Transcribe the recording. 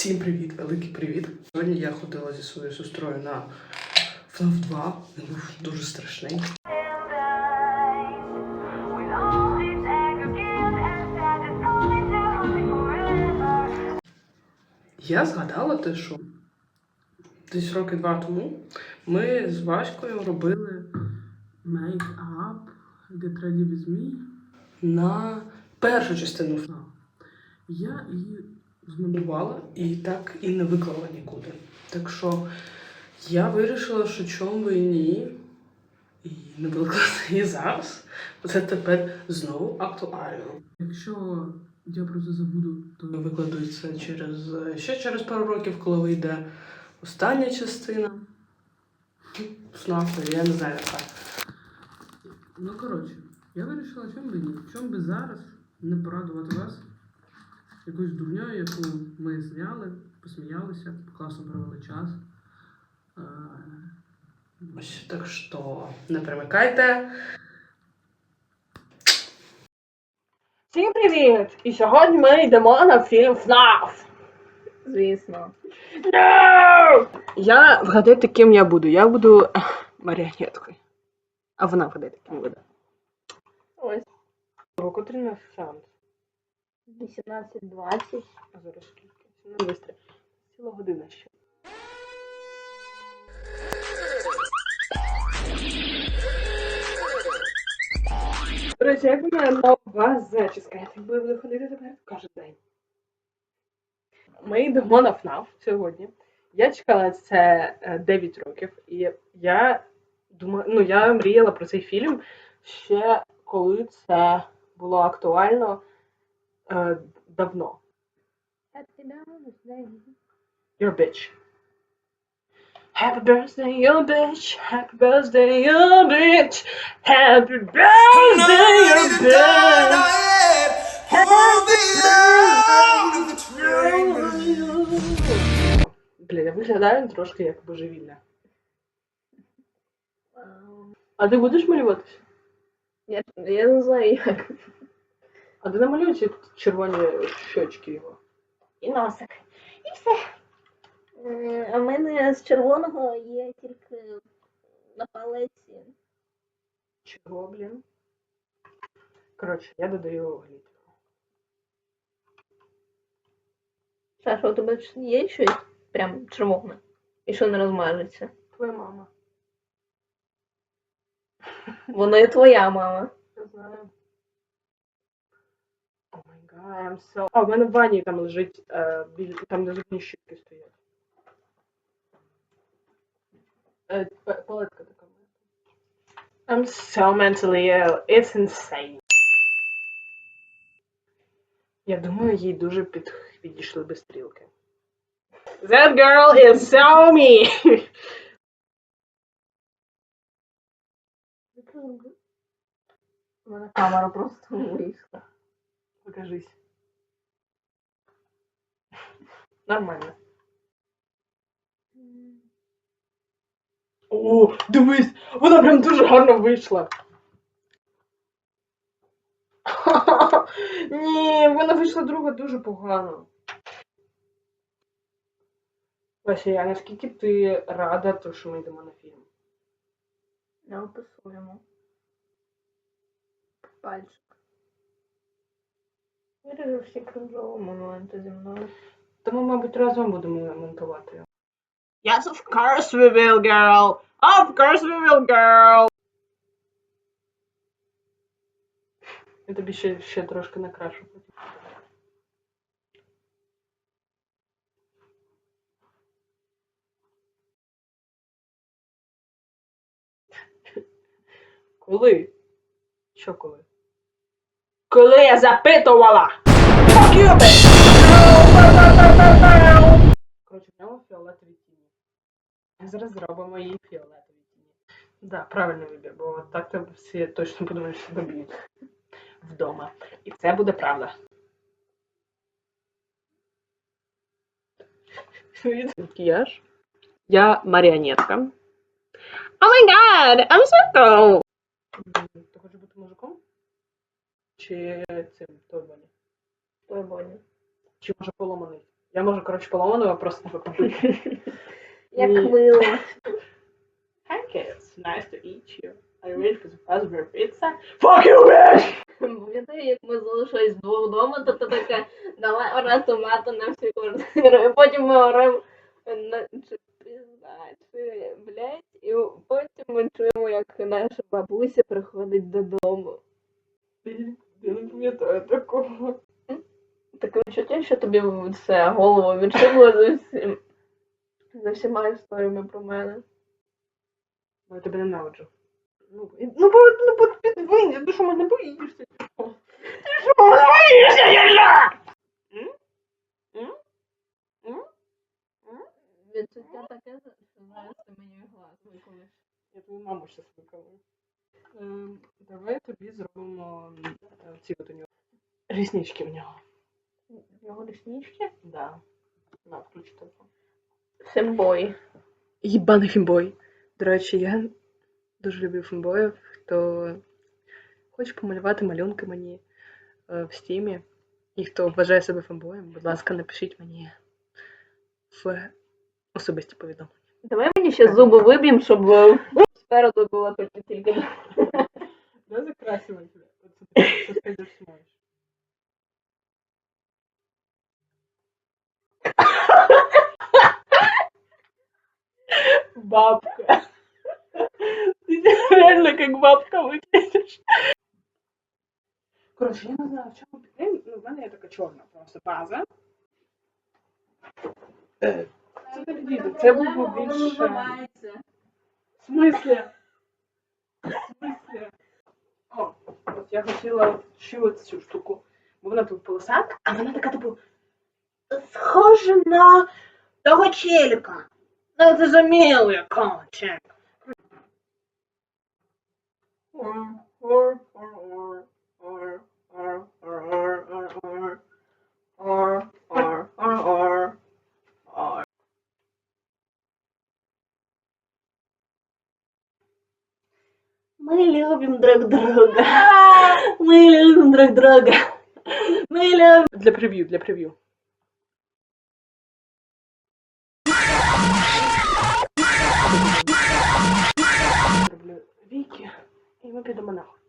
Всім привіт, великий привіт. Сьогодні я ходила зі своєю сестрою на FNAF 2. Він був дуже страшний. Я згадала те, що десь роки два тому ми з Ваською робили Up Get Ready With Me на першу частину FNAF. Я її змонтувала і так і не виклала нікуди. Так що я вирішила, що чому би і ні. І не виклала її зараз. бо Це тепер знову актуально. Якщо я про це забуду, то викладу це через ще через пару років, коли вийде остання частина. ФНАФу, я не знаю яка. Ну коротше, я вирішила, чому би ні. Чому би зараз не порадувати вас якоюсь дурньою, яку ми зняли, посміялися, класно провели час. Е, Ось так що не примикайте. Всім привіт! І сьогодні ми йдемо на фільм FNAF. Звісно. No! Я вгадайте, ким я буду. Я буду маріонеткою. А вона вгадайте, ким буде. Ось на сеанс? 18-20. А зараз? Ну, быстро. Ціла година ще. До речі, як у мене нова зачіска? Я так буду ходити тепер кожен день. Ми йдемо на ФНАФ сьогодні. Я чекала це е, 9 років, і я думаю, ну я мріяла про цей фільм ще коли це було актуально е, давно. You're a bitch. Happy birthday, you're a bitch. Happy birthday, you're bitch. Happy birthday, you're a bitch. Блін, я виглядаю трошки як божевільна. А ти будеш малюватися? Я, я не знаю як. А намалюй ці червоні щочки його. І носик. І все. Е, А в мене з червоного є тільки на палеці. Чого, блін? Коротше, я додаю глітер. Саша, у тебе ж є щось прям червоне? І що не розмажеться? Твоя мама. Воно і твоя мама. Я знаю. О май гад, I'm so... А, в мене в ванні там лежить, е, біль... там де зубні щітки стоять. Е, п- палетка така. в мене. I'm so mentally ill. It's insane. Я думаю, їй дуже під... підійшли би стрілки. That girl is so me! У мене камера просто вийшла. Покажись. Нормально. О, дивись! Вона прям дуже гарно вийшла. Ні, вона вийшла друга дуже погано. Вася, я наскільки ти рада, то, що ми йдемо на фільм? Не описуємо. Пальчик. Виріжу всі кринжові моменти зі мною. Тому, мабуть, разом будемо монтувати. Yes, of course we will, girl! Of course we will, girl! Я тобі ще, ще трошки накрашу. Коли? Що коли? Коли я запитувала! Fuck в ньому фіолетові тіні. Зараз зробимо їй фіолетові тіні. Да, правильний вибір, бо так то всі точно подумають, що тебе б'ють вдома. І це буде правда. Макіяж. Я маріонетка. О май гад, I'm so cool! Ти хочеш бути мужиком? Чи цим той Боні? Той Бонні. Чи може поломаний? Я можу, коротше, поломаного просто побити. Як Ні. мило. Hi kids, nice to eat you. Are you ready for the Fazbear pizza? Fuck you, bitch! Пам'ятаю, як ми залишились вдвох вдома, то ти така, давай орати томати на всю квартиру. І потім ми оремо на чи пізда, чи блять, і потім ми чуємо, як наша бабуся приходить додому. Я не пам'ятаю такого. Таке відчуття, що тобі це голову відшибло за всім. За всіма історіями про мене. Ну, Я тебе ненавиджу. Ну, і- ну, бо, ну, бо підвинь, ти що мене боїшся? Ти що мене боїшся? М? М? М? Відчуття таке, що зараз ти мені глаз виколиш. Я твою маму щас виконую. Ем, давай тобі зробимо е, ці от у нього. Ріснички в нього. Його ліснички? Да. На, включи телефон. Сембой. Єбаний фімбой. До речі, я дуже люблю фімбоїв, хто хоче помалювати малюнки мені е, в стімі. І хто вважає себе фембоєм, будь ласка, напишіть мені в особисті повідомлення. Давай мені ще зуби виб'ємо, щоб е, спереду було тільки тільки. как бабка выглядишь. Коротше, я не знаю, в чому підтримка. Ну, в мене є така чорна просто база. Е, Це так діду. Це був би більше. В смислі? В смислі? О, от я хотіла цю цю штуку. Бо вона тут полосата, а вона така типу. Схожа на того челика. Ну, ти заміл якого челика. Мы любим друг друга. Мы любим друг друга. Мы любим. Для прев'ю, для прев'ю. І ми підемо нахуй.